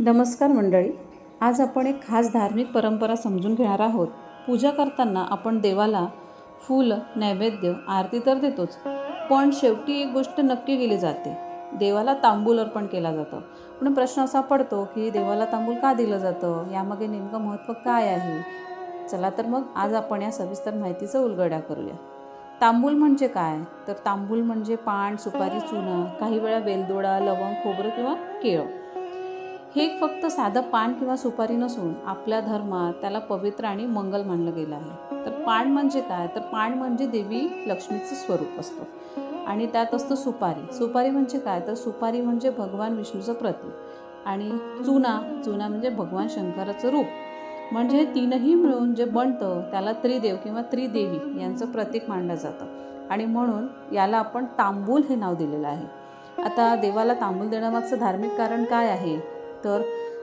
नमस्कार मंडळी. आज आपण एक खास धार्मिक परंपरा समजून घेणार आहोत. पूजा करताना आपण देवाला फूल नैवेद्य आरती तर देतोच पण शेवटी एक गोष्ट नक्की केली जाते. देवाला तांबूल अर्पण केला जातं. पण प्रश्न असा पडतो की देवाला तांबूल का दिलं जातं? यामागे नेमकं महत्त्व काय आहे? चला तर मग आज आपण या सविस्तर माहितीचा उलगडा करूया. तांबूल म्हणजे काय? तर तांबूल म्हणजे पान सुपारी चुना काही वेळा वेलदोडा लवंग खोबरं किंवा केळं. हे एक फक्त साधं पान किंवा सुपारी नसून आपल्या धर्मात त्याला पवित्र आणि मंगल मानलं गेलं आहे. तर पान म्हणजे काय? तर पान म्हणजे देवी लक्ष्मीचं स्वरूप असतं. आणि त्यात असतं सुपारी. सुपारी म्हणजे काय? तर सुपारी म्हणजे भगवान विष्णूचं प्रतीक. आणि चुना चुना म्हणजे भगवान शंकराचं रूप. म्हणजे तीनही मिळून जे बनतं त्याला त्रिदेव किंवा त्रिदेवी यांचं प्रतीक मानलं जातं. आणि म्हणून याला आपण तांबूल हे नाव दिलेलं आहे. आता देवाला तांबूल देण्यामागचं धार्मिक कारण काय आहे? तर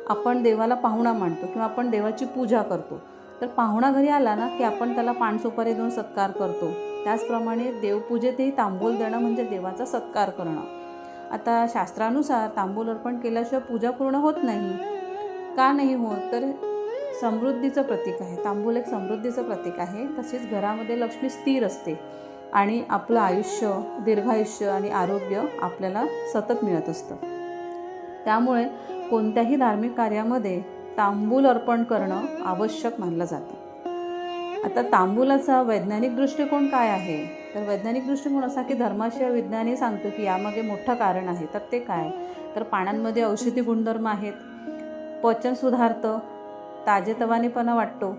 आपण देवाला पाहुणा मांडतो किंवा आपण देवाची पूजा करतो. तर पाहुणा घरी आला ना की आपण त्याला पानसुपारी देऊन सत्कार करतो. त्याचप्रमाणे देवपूजेतही तांबूल देणं म्हणजे देवाचा सत्कार करणं. आता शास्त्रानुसार तांबूल अर्पण केल्याशिवाय पूजा पूर्ण होत नाही. का नाही होत? तर समृद्धीचं प्रतीक आहे. तांबूल एक समृद्धीचं प्रतीक आहे. तसेच घरामध्ये लक्ष्मी स्थिर असते. आणि आपलं आयुष्य दीर्घायुष्य आणि आरोग्य आपल्याला सतत मिळत असतं. त्यामुळे कोणत्याही धार्मिक कार्यामध्ये तांबूल अर्पण करणं आवश्यक मानलं जातं. आता तांबूलाचा वैज्ञानिक दृष्टिकोन काय आहे? तर वैज्ञानिक दृष्टिकोन असा की धर्माशिवाय विज्ञानही सांगतो की यामागे मोठं कारण आहे. तर ते काय? तर पानांमध्ये औषधी गुणधर्म आहेत. पचन सुधारतं. ताजेतवानेपणा वाटतो.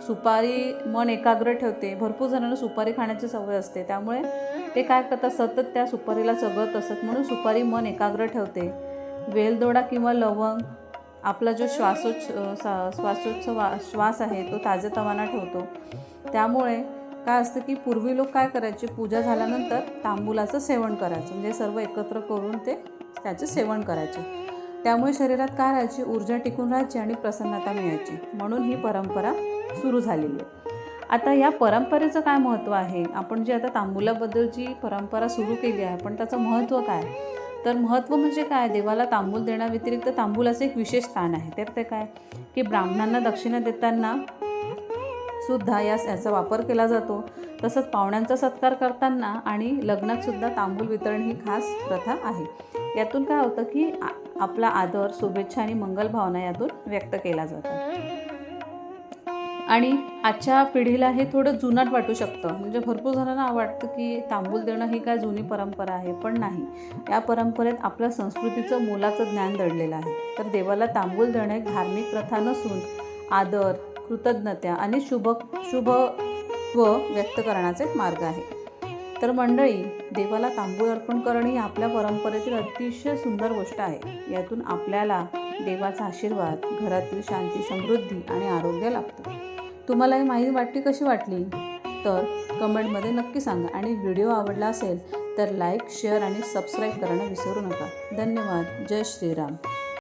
सुपारी मन एकाग्र ठेवते. भरपूर जणांना सुपारी खाण्याची सवय असते. त्यामुळे ते काय करतात? सतत त्या सुपारीला चगळत असत म्हणून सुपारी मन एकाग्र ठेवते. वेलदोडा किंवा लवंग आपला जो श्वासोच्छ सा- श्वासोच्छवा श्वास आहे तो ताजेतवाना ठेवतो. त्यामुळे काय असतं की पूर्वी लोक काय करायचे पूजा झाल्यानंतर तांबूलाचं सेवन करायचं. म्हणजे सर्व एकत्र करून ते त्याचे सेवन करायचे. त्यामुळे शरीरात काय राहायची? ऊर्जा टिकून राहायची आणि प्रसन्नता मिळायची. म्हणून ही परंपरा सुरू झालेली आहे. आता या परंपरेचं काय महत्त्व आहे? आपण जी आता तांबूलाबद्दलची परंपरा सुरू केली आहे पण त्याचं महत्त्व काय? तर महत्त्व म्हणजे काय? देवाला तांबूल देण्याव्यतिरिक्त तांबूलाचं एक विशेष स्थान आहे. तर ते काय? की ब्राह्मणांना दक्षिणा देताना सुद्धा यास याचा वापर केला जातो. तसंच पाहुण्यांचा सत्कार करताना आणि लग्नात सुद्धा तांबूल वितरण ही खास प्रथा आहे. यातून काय होतं की आ- आपला आदर शुभेच्छा आणि मंगल भावना यातून व्यक्त केला जातो आणि आजच्या पिढीला हे थोडं जुनाट वाटू शकतं. म्हणजे भरपूर जणांना वाटतं की तांबूल देणं ही काय जुनी परंपरा आहे पण नाही. या परंपरेत आपल्या संस्कृतीचं मोलाचं ज्ञान दडलेलं आहे. तर देवाला तांबूल देणं एक धार्मिक प्रथा नसून आदर कृतज्ञता आणि शुभ शुभ व व्यक्त करण्याचा एक मार्ग आहे. तर मंडळी देवाला तांबूळ अर्पण करणं ही आपल्या परंपरेतील अतिशय सुंदर गोष्ट आहे. यातून आपल्याला देवाचा आशीर्वाद घरातील शांती समृद्धी आणि आरोग्य लाभतं. तुम्हाला ही माहिती वाटली कशी वाटली? तर कमेंटमध्ये नक्की सांगा. आणि व्हिडिओ आवडला असेल तर लाईक शेअर आणि सबस्क्राईब करणं विसरू नका. धन्यवाद. जय श्रीराम.